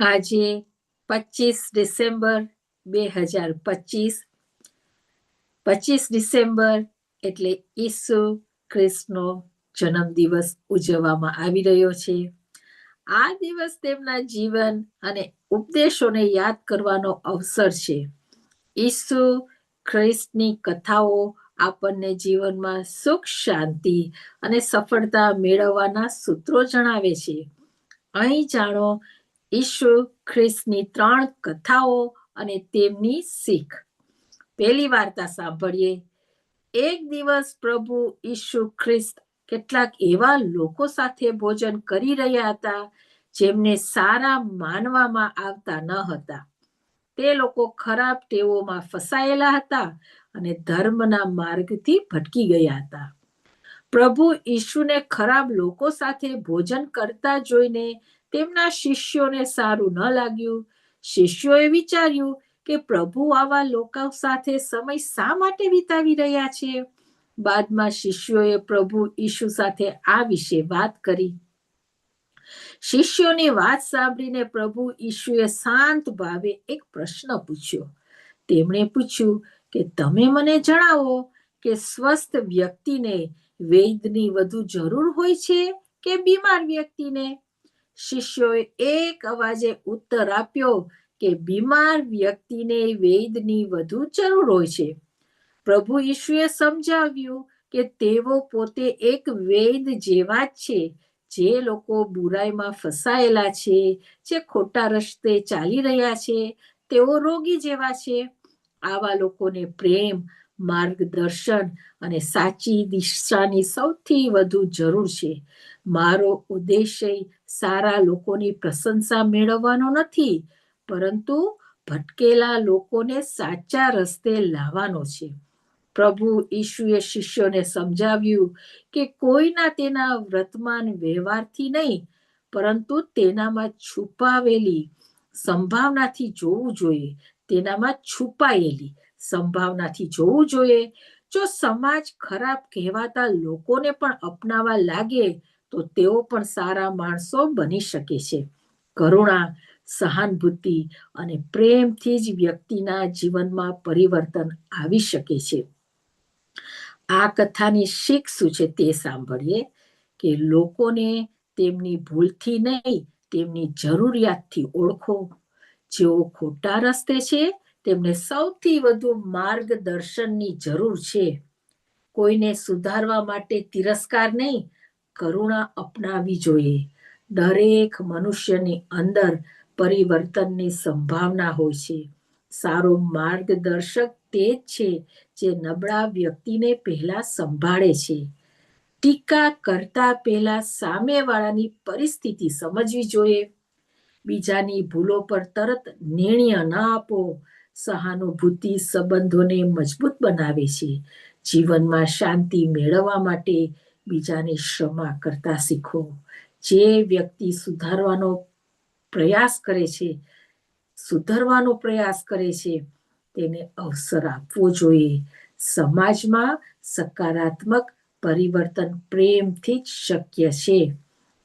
આજે પચીસ ડિસેમ્બર બે હજાર પચીસ. પચીસ ડિસેમ્બર એટલે ઈસુ ખ્રિસ્તનો જન્મદિવસ ઉજવવામાં આવી રહ્યો છે. આ દિવસ તેમના જીવન અને ઉપદેશોને યાદ કરવાનો અવસર છે. ઈસુ ખ્રિસ્તની કથાઓ આપણને જીવનમાં સુખ, શાંતિ અને સફળતા મેળવવાના સૂત્રો જણાવે છે. અહીં જાણો ઈસુ ખ્રિસ્તની ત્રણ કથાઓ અને તેમની શીખ. પહેલી વાર્તા સાંભળીએ. એક દિવસ પ્રભુ ઈસુ ખ્રિસ્ત કેટલાક એવા લોકો સાથે ભોજન કરી રહ્યા હતા, જેમને સારા માનવામાં આવતા ન હતા. તે લોકો ખરાબ ટેવોમાં ફસાયેલા હતા અને ધર્મના માર્ગથી ભટકી ગયા હતા. પ્રભુ ઈશુને ખરાબ લોકો સાથે ભોજન કરતા જોઈને તેમના શિષ્યોને સારું ન લાગ્યું. શિષ્યોએ વિચાર્યું કે પ્રભુ આવા લોકો સાથે સમય શા માટે વિતાવી રહ્યા છે? બાદમાં શિષ્યોએ પ્રભુ ઈશુ સાથે આ વિશે વાત કરી. શિષ્યોની વાત સાંભળીને પ્રભુ ઈશુએ શાંત ભાવે એક પ્રશ્ન પૂછ્યો. તેમણે પૂછ્યું કે, તમે મને જણાવો કે સ્વસ્થ વ્યક્તિને વેદની વધુ જરૂર હોય છે કે બીમાર વ્યક્તિને? શિષ્યોએ એક અવાજે ઉત્તર આપ્યો કે બીમાર વ્યક્તિને વેદની વધુ જરૂર હોય છે. પ્રભુ ઈશ્વરે સમજાવ્યું કે તેઓ પોતે એક વૈદ જેવા જ છે. જે લોકો બુરાઈમાં ફસાયેલા છે, જે ખોટા રસ્તે ચાલી રહ્યા છે, તેઓ રોગી જેવા છે. આવા લોકોને પ્રેમ માર્ગદર્શન અને સાચી દિશાની સૌથી વધુ જરૂર છે. મારો ઉદ્દેશ્ય સારા લોકોની પ્રશંસા મેળવવાનો નથી, પરંતુ ભટકેલા લોકોને સાચા રસ્તે લાવવાનો છે. પ્રભુ ઈશુએ શિષ્યોને સમજાવ્યું કે કોઈના તેના વર્તમાન વ્યવહારથી નહીં, પરંતુ તેનામાં છુપાવેલી સંભાવનાથી જોવું જોઈએ, તેનામાં છુપાયેલી સંભાવનાથી જોવું જોઈએ. જો સમાજ ખરાબ કહેવાતા લોકોને પણ અપનાવવા લાગે, તો તેઓ પણ સારા માણસો બની શકે છે. કરુણા, સહાનુભૂતિ અને પ્રેમથી જ વ્યક્તિના જીવનમાં પરિવર્તન આવી શકે છે. આ કથાની શીખ શું છે તે સાંભળીએ કે લોકોને તેમની ભૂલથી નહીં, તેમની જરૂરિયાતથી ઓળખો. જેઓ ખોટા રસ્તે છે તેમને સૌથી વધુ માર્ગદર્શનની જરૂર છે. કોઈને સુધારવા માટે તિરસ્કાર નહીં, કરુણા અપનાવી જોઈએ. દરેક મનુષ્યની અંદર પરિવર્તનની સંભાવના હોય છે. સારો માર્ગદર્શક તે જ છે જે નબળા વ્યક્તિને પહેલા સંભાળે છે. ટીકા કરતા પહેલા સામેવાળાની પરિસ્થિતિ સમજવી જોઈએ. બીજાની ભૂલો પર તરત નિર્ણય ન આપો. સહાનુભૂતિ સંબંધોને મજબૂત બનાવે છે. જીવનમાં શાંતિ મેળવવા માટે બીજાને ક્ષમા કરતા શીખો. જે વ્યક્તિ સુધારવાનો પ્રયાસ કરે છે, સુધારવાનો પ્રયાસ કરે છે, તેને અવસર આપવો જોઈએ. સમાજમાં સકારાત્મક પરિવર્તન પ્રેમથી જ શક્ય છે.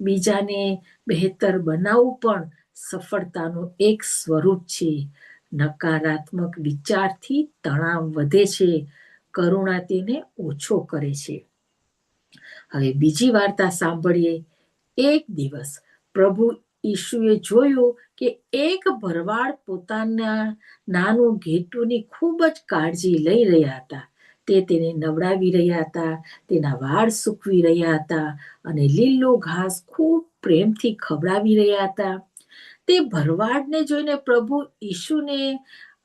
બીજાને બહેતર બનાવવું પણ સફળતાનું એક સ્વરૂપ છે. નકારાત્મક વિચારથી તણાવ વધે છે કરુણા તેને ઓછો કરે છે. હવે બીજી વાર્તા સાંભળીએ. એક દિવસ પ્રભુ ઈશુએ જોયું કે એક ભરવાડ પોતાના નાનું ઘેટુની ખૂબ જ કાળજી લઈ રહ્યા હતા. તે તેને નવડાવી રહ્યા હતા, તેના વાળ સૂકવી રહ્યા હતા અને લીલો ઘાસ ખૂબ પ્રેમથી ખવડાવી રહ્યા હતા. તે ભરવાડને જોઈને પ્રભુ ઈશુને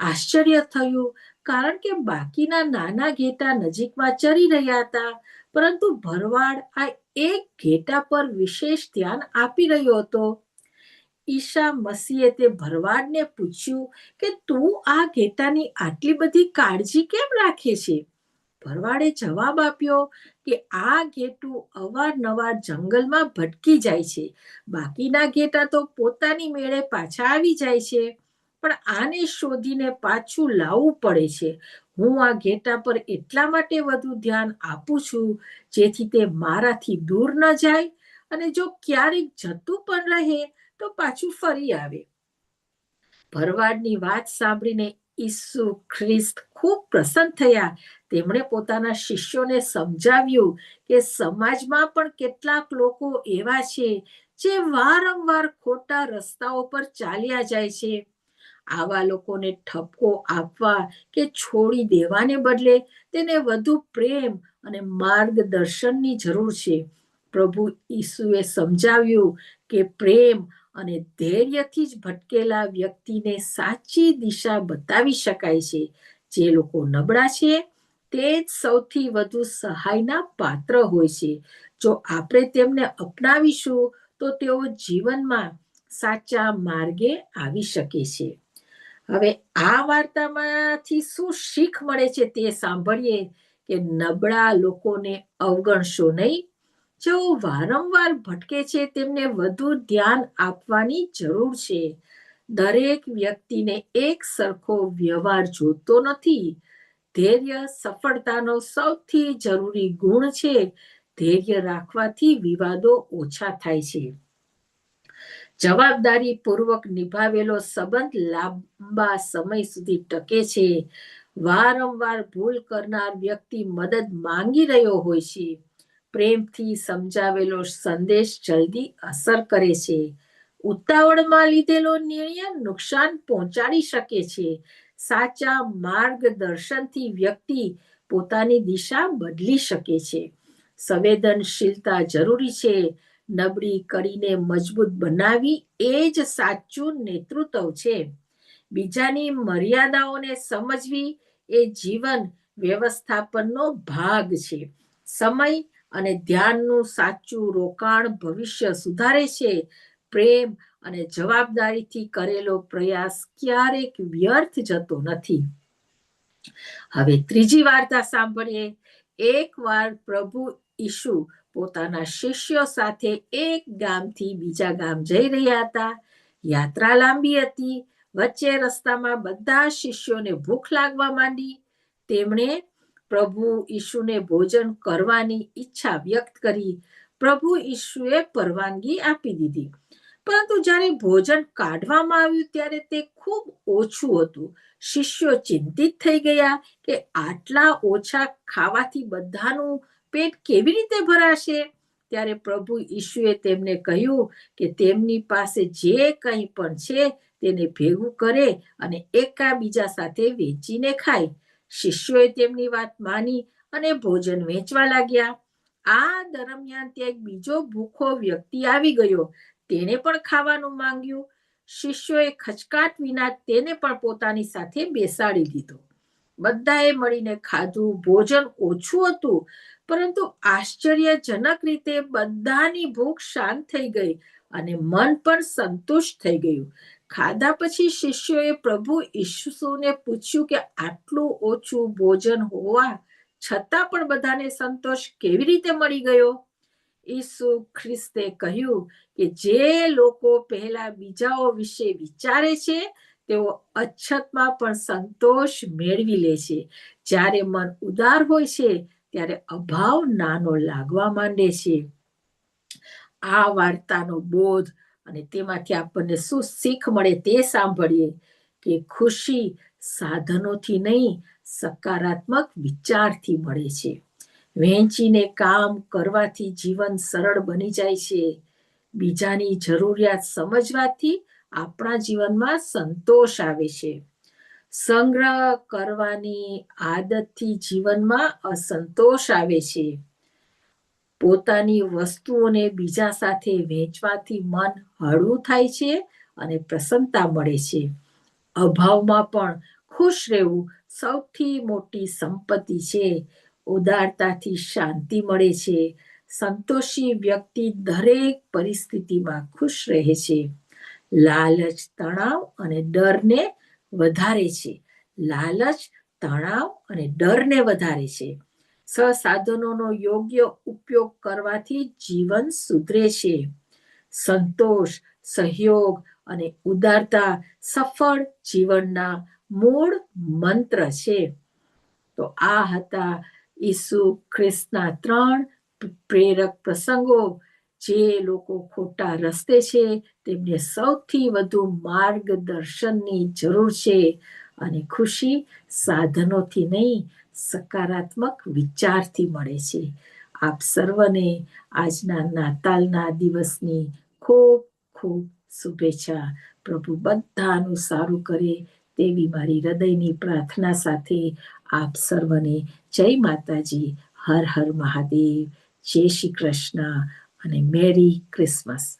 આશ્ચર્ય થયું, કારણ કે બાકીના નાના ઘેટા નજીકમાં ચરી રહ્યા હતા, પરંતુ ભરવાડ આ એક ઘેટા પર વિશેષ ધ્યાન આપી રહ્યો હતો. ઈશા મસીહે તે ભરવાડને પૂછ્યું કે તું આ ઘેટાની આટલી બધી કાળજી કેમ રાખે છે? ભરવાડે જવાબ આપ્યો કે આ ઘેટું અવારનવાર જંગલમાં ભટકી જાય છે. બાકીના ઘેટા તો પોતાની મેળે પાછા આવી જાય છે. પણ આને શોધીને પાછું લાવવું પડે છે. હું આ ઘેટા પર એટલા માટે વધુ ધ્યાન આપું છું, જેથી તે મારાથી દૂર ન જાય અને જો ક્યારેક જતું પણ રહે તો પાછું ફરી આવે. ભરવાડની વાત સાંભળીને ઈસુ ખ્રિસ્ત ખૂબ પ્રસન્ન થયા. તેમણે પોતાના શિષ્યોને સમજાવ્યું કે સમાજમાં પણ કેટલાક લોકો એવા છે જે વારંવાર ખોટા રસ્તાઓ પર ચાલ્યા જાય છે. આવા લોકોને ઠપકો આપવા કે છોડી દેવાને બદલે તેને વધુ પ્રેમ અને માર્ગદર્શનની જરૂર છે. પ્રભુ ઈસુએ સમજાવ્યું કે પ્રેમ અને ધૈર્યથી જ ભટકેલા વ્યક્તિને સાચી દિશા બતાવી શકાય છે. જે લોકો નબળા છે, તે જ સૌથી વધુ સહાયના પાત્ર હોય છે. જો આપણે તેમને અપનાવીશું, તો તેઓ જીવનમાં સાચા માર્ગે આવી શકે છે. હવે આ વાર્તામાંથી શું શીખ મળે છે તે સાંભળીએ કે નબળા લોકોને અવગણશો નહીં. જેઓ વારંવાર ભટકે છે, તેમને વધુ ધ્યાન આપવાની જરૂર છે. દરેક વ્યક્તિને એક સરખો વ્યવહાર જોતો નથી. ધૈર્ય સફળતાનો સૌથી જરૂરી ગુણ છે, ધૈર્ય રાખવાથી વિવાદો ઓછા થાય છે. જવાબદારી પૂર્વક નિભાવેલો સંબંધ લાંબા સમય સુધી ટકે છે. વારંવાર ભૂલ કરનાર વ્યક્તિ મદદ માંગી રહ્યો હોય છે. પ્રેમથી સમજાવેલો સંદેશ જલ્દી અસર કરે છે. ઉતાવળમાં લીધેલો નિર્ણય નુકસાન પહોંચાડી શકે છે. સાચા માર્ગદર્શનથી વ્યક્તિ પોતાની દિશા બદલી શકે છે. સંવેદનશીલતા જરૂરી છે. નબળી કરીને મજબૂત બનાવી એ જ સાચું નેતૃત્વ છે. બીજાની મર્યાદાઓને સમજવી એ જીવન વ્યવસ્થાપનનો ભાગ છે. સમય અને ધ્યાનનું સાચું રોકાણ ભવિષ્ય સુધારે છે. પ્રેમ અને જવાબદારીથી કરેલો પ્રયાસ ક્યારેક વ્યર્થ જતો નથી. હવે ત્રીજી વાર્તા સાંભળીએ. એકવાર પ્રભુ ઈશુ પોતાના શિષ્યો સાથે એક ગામથી બીજા ગામ જઈ રહ્યા હતા. યાત્રા લાંબી હતી. વચ્ચે રસ્તામાં બધા શિષ્યોને ભૂખ લાગવા માંડી. તેમણે પ્રભુ ઈશુને ભોજન કરવાની ઈચ્છા વ્યક્ત કરી પ્રભુ ઈશુએ પરવાનગી આપી દીધી. પરંતુ જ્યારે ભોજન કાઢવામાં આવ્યું ત્યારે તે ખૂબ ઓછું હતું. શિષ્યો ચિંતિત થઈ ગયા કે આટલા ઓછા ખાવાથી બધાનું પેટ કેવી રીતે ભરાશે? ત્યારે પ્રભુ ઈશુએ તેમને કહ્યું કે તેમની પાસે જે કંઈ પણ છે તેને ભેગું કરે અને એકાબીજા સાથે વેચીને ખાય. શિષ્યોએ તેમની વાત માની અને ભોજન વેચવા લાગ્યા. આ દરમિયાન ત્યાં એક બીજો ભૂખો વ્યક્તિ આવી ગયો. તેને પણ ખાવાનું માંગ્યું. શિષ્યોએ ખચકાટ વિના તેને પણ પોતાની સાથે બેસાડી દીધો. બધાએ મળીને ખાધું. ભોજન ઓછું હતું. પરંતુ આશ્ચર્યજનક રીતે બધાની ભૂખ શાંત થઈ ગઈ અને મન પણ સંતુષ્ટ થઈ ગયું. ખાધા પછી શિષ્યોએ પ્રભુ ઈસુને પૂછ્યું કે આટલું ઓછું ભોજન હોવા છતાં પણ બધાને સંતોષ કેવી રીતે મળી ગયો? ઈસુ ખ્રિસ્તે કહ્યું કે જે લોકો પહેલા બીજાઓ વિશે વિચારે છે, તેઓ અછતમાં પણ સંતોષ મેળવી લે છે. જ્યારે મન ઉદાર હોય છે ત્યારે અભાવ નાનો લાગવા માંડે છે. આ વાર્તાનો બોધ અને તેમાંથી આપણને શું શીખ મળે તે સાંભળીએ કે ખુશી સાધનોથી નહીં, સકારાત્મક વિચારથી મળે છે. વહેંચીને કામ કરવાથી જીવન સરળ બની જાય છે. બીજાની જરૂરિયાત સમજવાથી આપણા જીવનમાં સંતોષ આવે છે. સંગ્રહ કરવાની આદતથી જીવનમાં અસંતોષ આવે છે. પોતાની વસ્તુઓને બીજા સાથે વેચવાથી મન હળવું થાય છે અને પ્રસન્નતા મળે છે. અભાવમાં પણ ખુશ રહેવું સૌથી મોટી સંપત્તિ છે. ઉદારતાથી શાંતિ મળે છે. સંતોષી વ્યક્તિ દરેક પરિસ્થિતિમાં ખુશ રહે છે. લાલચ, તણાવ અને ડરને વધારે છે. લાલચ, તણાવ અને ડરને વધારે છે. સસાધનોનો યોગ્ય ઉપયોગ કરવાથી જીવન સુધરે છે. સંતોષ, સહયોગ અને ઉદારતા સફળ જીવનના મૂળ મંત્ર છે. તો આ હતા ઈસુ ખ્રિસ્તના ત્રણ પ્રેરક પ્રસંગો. જે લોકો ખોટા રસ્તે છે, તેમને સૌથી વધુ માર્ગદર્શનની જરૂર છે. અને ખુશી સાધનોથી નહીં, સકારાત્મક વિચારથી મળે છે. આપ સર્વને આજના નાતાલના દિવસની ખૂબ ખૂબ શુભેચ્છા. પ્રભુ બધાનું સારું કરે તેવી મારી હૃદયની પ્રાર્થના સાથે આપ સર્વને જય માતાજી. હર હર મહાદેવ. જય શ્રી કૃષ્ણ. અને મેરી ક્રિસમસ.